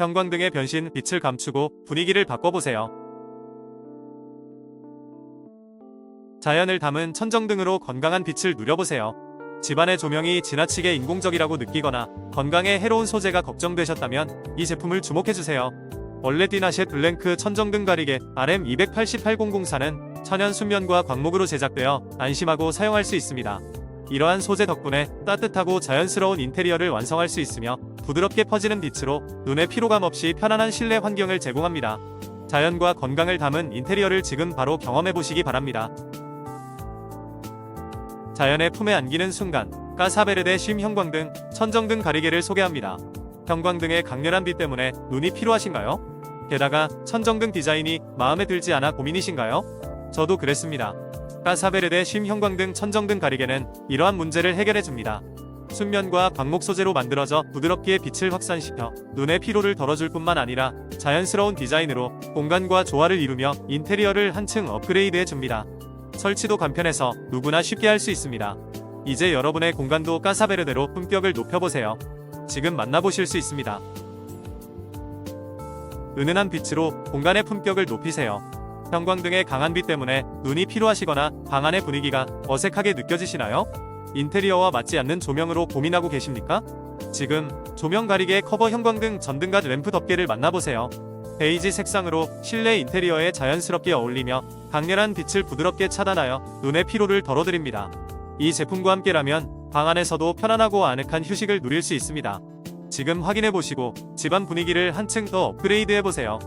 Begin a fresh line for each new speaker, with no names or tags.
형광등의 변신, 빛을 감추고 분위기를 바꿔보세요. 자연을 담은 천정등으로 건강한 빛을 누려보세요. 집안의 조명이 지나치게 인공적이라고 느끼거나 건강에 해로운 소재가 걱정되셨다면 이 제품을 주목해주세요. 원래 디나시 블랭크 천정등 가리개 RM288004는 천연 순면과 광목으로 제작되어 안심하고 사용할 수 있습니다. 이러한 소재 덕분에 따뜻하고 자연스러운 인테리어를 완성할 수 있으며 부드럽게 퍼지는 빛으로 눈의 피로감 없이 편안한 실내 환경을 제공합니다. 자연과 건강을 담은 인테리어를 지금 바로 경험해 보시기 바랍니다. 자연의 품에 안기는 순간 까사베르데 쉼 형광등, 천정등 가리개를 소개합니다. 형광등의 강렬한 빛 때문에 눈이 피로하신가요? 게다가 천정등 디자인이 마음에 들지 않아 고민이신가요? 저도 그랬습니다. 까사베르데 쉼 형광등 천정등 가리개는 이러한 문제를 해결해 줍니다. 순면과 광목 소재로 만들어져 부드럽게 빛을 확산시켜 눈의 피로를 덜어줄 뿐만 아니라 자연스러운 디자인으로 공간과 조화를 이루며 인테리어를 한층 업그레이드해 줍니다. 설치도 간편해서 누구나 쉽게 할 수 있습니다. 이제 여러분의 공간도 까사베르대로 품격을 높여보세요. 지금 만나보실 수 있습니다. 은은한 빛으로 공간의 품격을 높이세요. 형광등의 강한 빛 때문에 눈이 피로하시거나 방 안의 분위기가 어색하게 느껴지시나요? 인테리어와 맞지 않는 조명으로 고민하고 계십니까? 지금 조명 가리개 커버 형광등 전등과 램프 덮개를 만나보세요. 베이지 색상으로 실내 인테리어에 자연스럽게 어울리며 강렬한 빛을 부드럽게 차단하여 눈의 피로를 덜어드립니다. 이 제품과 함께라면 방 안에서도 편안하고 아늑한 휴식을 누릴 수 있습니다. 지금 확인해 보시고 집안 분위기를 한층 더 업그레이드 해 보세요.